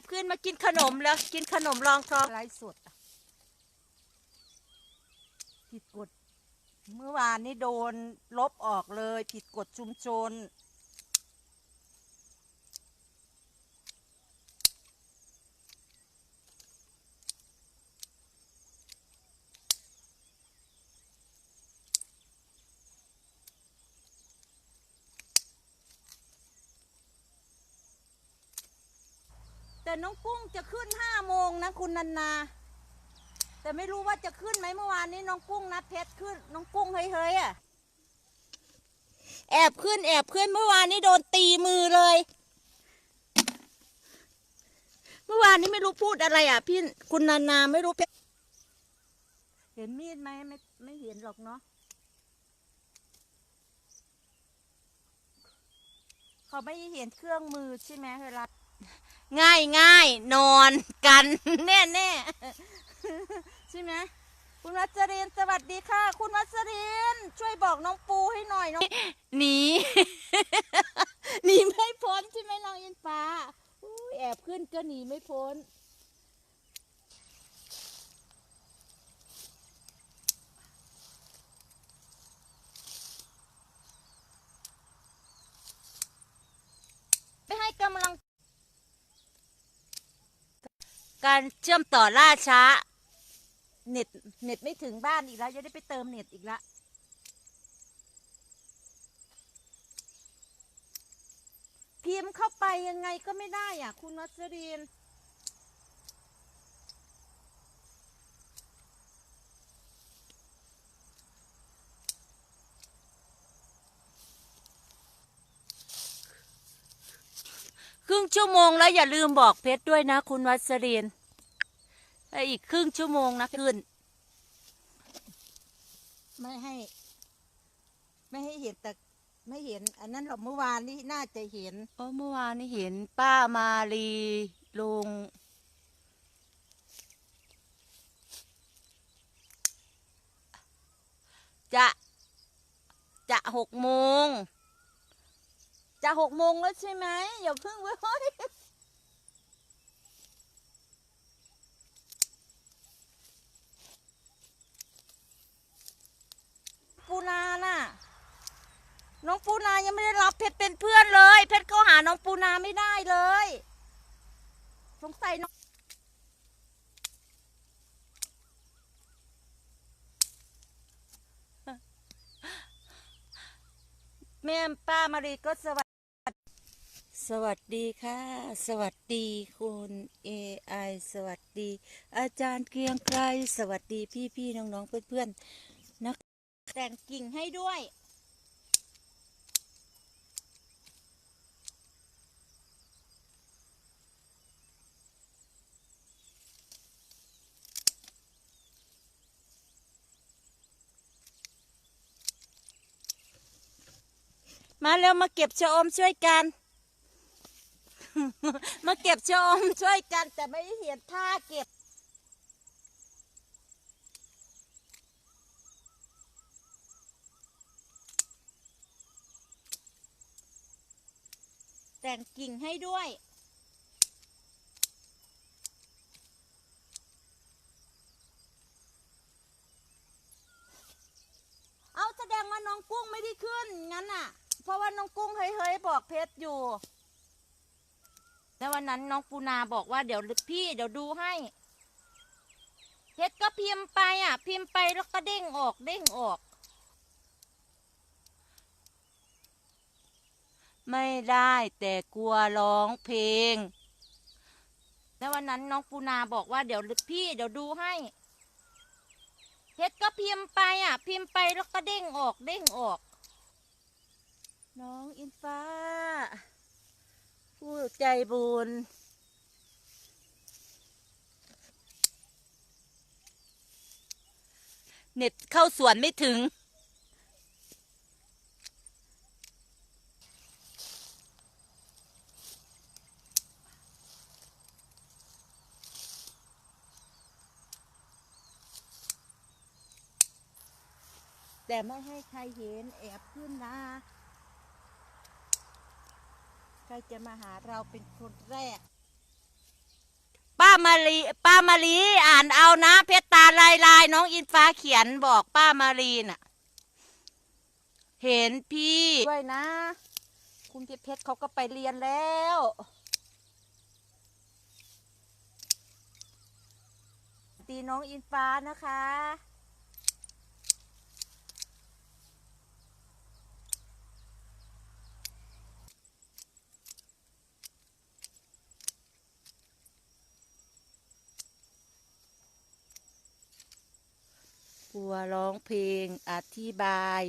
บขึ้นมากินขนมแล้ว กินขนมรองท้องไรสดผิดกฎเมื่อวานนี้โดนลบออกเลย ผิดกฎชุมชน แต่น้องกุ้งจะขึ้นห้าโมงนะคุณนันนา แต่ไม่รู้ว่าจะขึ้นไหมเมื่อวานนี้น้องกุ้งนัดเพชรขึ้น น้องกุ้งเฮ้ยเฮ้ยๆอะแอบขึ้นแอบขึ้นเมื่อวานนี้โดนตีมือเลย เมื่อวานนี้ไม่รู้พูดอะไรอะ พี่คุณนานาไม่รู้เพชรเห็นมีดไหมไม่ไม่เห็นหรอกเนาะเขาไม่เห็นเครื่องมือใช่ไหมเวลา ง่ายง่ายนอนกันแน่แน่ใช่ไหมคุณวัชรินสวัสดีค่ะ คุณวัชรินช่วยบอกน้องปูให้หน่อยน้องหนีหนีไม่พ้นใช่ไหมน้องอินฟ้าอุ๊ยแอบขึ้นก็หนีไม่พ้น ไม่ให้กำลัง การเชื่อมต่อล่าช้า เน็ตเน็ตไม่ถึงบ้านอีกแล้วจะได้ไปเติมเน็ตอีกล้วพิมพ์เข้าไปยังไงก็ไม่ได้อะ คุณนัสรินครึ่งชั่วโมงแล้วอย่าลืมบอกเพชรด้วยนะคุณวัสริน ไอ้อีกครึ่งชั่วโมงนะขึ้น ไม่ให้ ไม่ให้เห็นแต่ไม่เห็น อันนั้นหรอกเมื่อวานนี้น่าจะเห็นเพราะเมื่อวานนี้เห็นป้ามาลีลงจะจะหกโมง จะหกโมงแล้วใช่ไหมอย่าเพิ่งเว้ยปูนาน่ะ น้องปูนา ยังไม่ได้รับเพชรเป็นเพื่อนเลย เพชรก็หาน้องปูนาไม่ได้เลย สงสัยน้องแม่ป้ามารีก็สวัสดีสวัสดีค่ะ สวัสดีคุณ AI สวัสดี อาจารย์เกรียงไกรสวัสดีพี่พี่ๆน้องๆเพื่อนๆนักแต่งกิ่งให้ด้วย มาเร็วมาเก็บชะอมช่วยกัน มาเก็บชะอมช่วยกัน แต่ไม่เห็นท่าเก็บแต่งกิ่งให้ด้วย เอาแสดงว่าน้องกุ้งไม่ได้ขึ้นงั้นน่ะ เพราะว่าน้องกุ้งเฮ้ยๆบอกเพชรอยู่แล้ววันนั้นน้องปูนาบอกว่าเดี๋ยวพี่เดี๋ยวดูให้ เพชรก็พิมพ์ไปอะ พิมพ์ไปแล้วก็เด้งออกเด้งออก ไม่ได้แต่กลัวร้องเพลง แล้ววันนั้นน้องปูนาบอกว่าเดี๋ยวพี่เดี๋ยวดูให้เพชรก็พิมพ์ไปอะ พิมพ์ไปแล้วก็เด้งออกเด้งออก น้องอินฟ้า ผู้ใจบุญเน็ตเข้าสวนไม่ถึง แต่ไม่ให้ใครเห็นแอบขึ้นนะ ครจะมาหาเราเป็นคนแรก ป้ามารีป้ามารีอ่านเอานะ เพชรตาลายลายน้องอินฟ้าเขียนบอกป้ามารีน่ะ เห็นพี่ ด้วยนะ คุณเพชรเพชรเขาก็ไปเรียนแล้ว ตีน้องอินฟ้านะคะัวร้องเพลงอธิบาย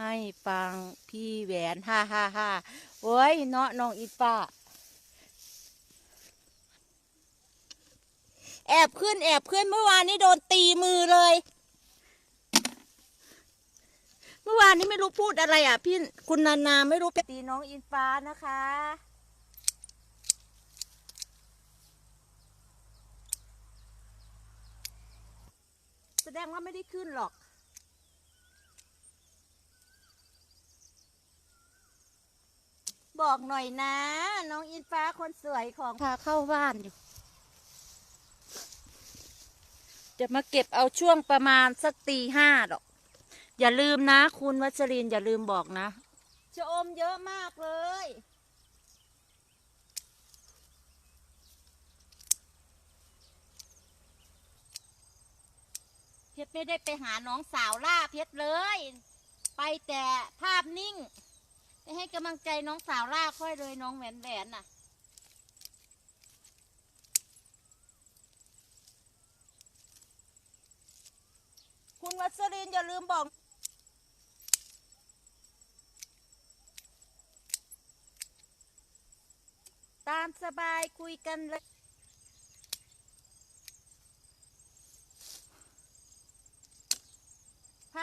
ให้ฟังพี่แหวนฮ่าฮ่าฮ่าโอ้ยเนาะน้องอินฟ้าแอบขึ้นแอบขึ้นเมื่อวานนี้โดนตีมือเลย เมื่อวานนี้ไม่รู้พูดอะไรอะ พี่คุณนานาไม่รู้ตีน้องอินฟ้านะคะ ดงว่าไม่ได้ขึ้นหรอก บอกหน่อยนะ น้องอินฟ้าคนสวยของพาเข้าบ้านอยู่ จะมาเก็บเอาช่วงประมาณสักตีห้าหรอก อย่าลืมนะ คุณวัชรินทร์อย่าลืมบอกนะ ชะอมเยอะมากเลย ชรไม่ได้ไปหาน้องสาวล่าเพชรเลย ไปแต่ภาพนิ่ง ไปให้กำลังใจน้องสาวล่าค่อยเลยน้องแหวนแหวนน่ะ คุณวัชรินอย่าลืมบอกตามสบายคุยกันเลย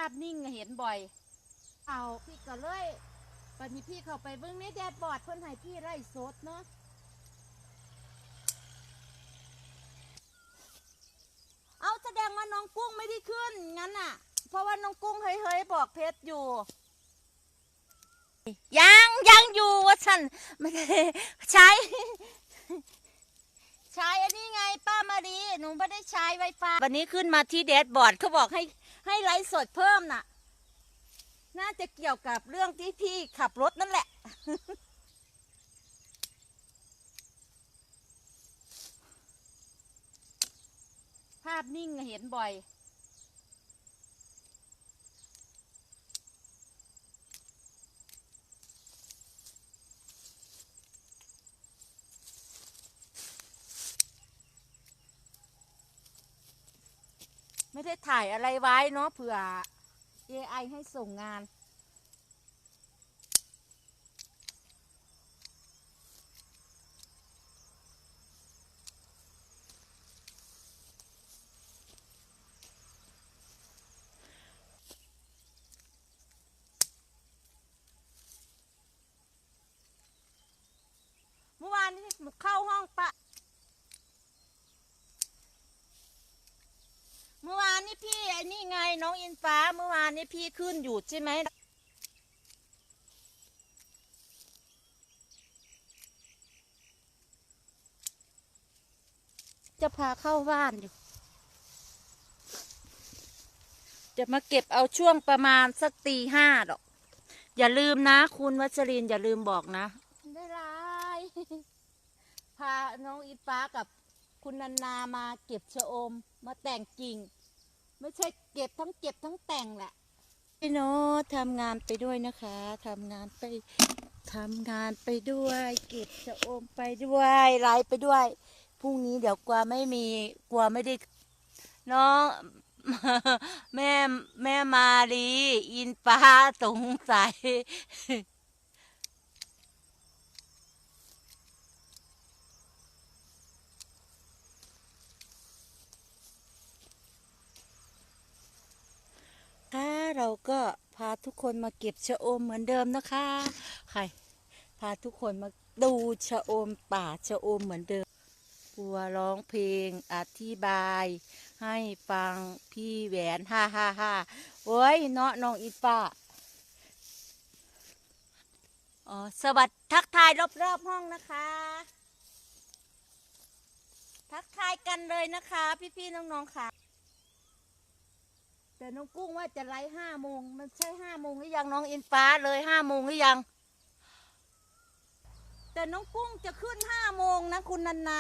าพนิ่งอะเห็นบ่อย เอาพี่ก็เลยปันนี้พี่เข้าไปเบิ้งในแดดบอร์ดเพื่อนให้พี่ไล่สดเนาะเอาแสดงว่าน้องกุ้งไม่ได้ขึ้นงั้นน่ะ เพราะว่าน้องกุ้งเฮ้ยๆบอกเพชรอยู่ ยังยังอยู่ว่าฉันไม่ได้ใช้ ใช้อันนี้ไงป้ามาดีหนูไม่ได้ใช้ไวไฟวันนี้ขึ้นมาที่แดดบอร์ดเขาบอกให้ให้ไลฟ์สดเพิ่มน่ะ น่าจะเกี่ยวกับเรื่องที่พี่ขับรถนั่นแหละ ภาพนิ่งเห็นบ่อย ไม่ได้ถ่ายอะไรไว้เนาะเผื่อ AI ให้ส่งงาน เมื่อวานนี้เข้าห้องปะ เมื่อวานนี้พี่ไอ้นี่ไงน้ อินฟ้าเมื่อวานนี้พี่ขึ้นอยู่ใช่ไหมจะพาเข้าบ้านอยู่ จะมาเก็บเอาช่วงประมาณสักตีห้าหรอก อย่าลืมนะ คุณวัชรินอย่าลืมบอกนะ ได้ไรพาน้องอินฟ้ากับคุณนันนามาเก็บชะอม มาแต่งกิ่ง ไม่ใช่เก็บทั้งเก็บทั้งแต่งแหละพี่โน้ทำงานไปด้วยนะคะทำงานไปทำงานไปด้วย เก็บชะอมไปด้วยไลฟ์ไปด้วยพรุ่งนี้เดี๋ยวกลัวไม่มีกลัวไม่ได้น้องแม่แม่มาลีอินฟ้าสงสัย ค่ะเราก็พาทุกคนมาเก็บชะอมเหมือนเดิมนะคะใครพาทุกคนมาดูชะอมป่าชะอมเหมือนเดิมกลัวร้องเพลงอธิบาย ให้ฟังพี่แหวนฮ่าฮ่าฮ่าโอ้ยเนาะน้องอีป้าอ๋อสวัสดีทักทายรอบๆห้องนะคะ ทักทายกันเลยนะคะ พี่ๆน้องๆค่ะ แต่น้องกุ้งว่าจะไลฟ์ห้าโมงมันใช่ห้าโมงหรือยังน้องอินฟ้าเลยห้าโมงหรือยัง แต่น้องกุ้งจะขึ้นห้าโมงนะคุณนันนา